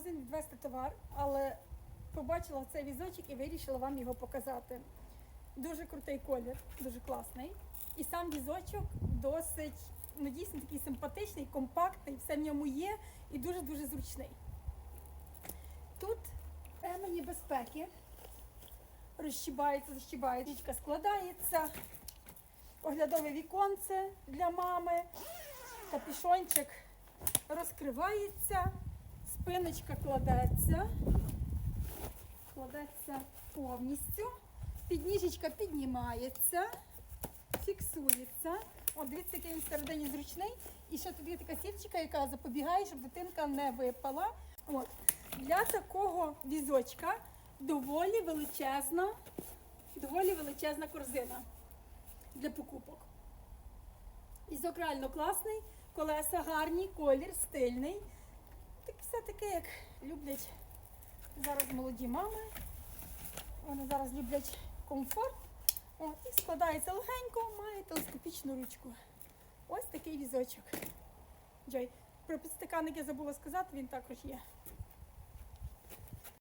магазин відвести товар, але побачила цей візочок і вирішила вам його показати. Дуже крутий колір, дуже класний. І сам візочок досить, ну дійсно такий симпатичний, компактний, все в ньому є і дуже-дуже зручний. Тут ремені безпеки. Розщібається, защібається, річка складається, оглядове віконце для мами, капішончик розкривається, спиночка кладеться, кладеться повністю, підніжечка піднімається, фіксується. От дивіться, який він всередині зручний. І ще тут є така сіточка, яка запобігає, щоб дитинка не випала. От. Для такого візочка доволі величезна, доволі величезна корзина для покупок. Візок реально класний, колеса гарні, колір стильний. Все таке, як люблять зараз молоді мами. Вони зараз люблять комфорт. О, і складається легенько, має телескопічну ручку. Ось такий візочок. Джой, про підстаканник я забула сказати, він також є.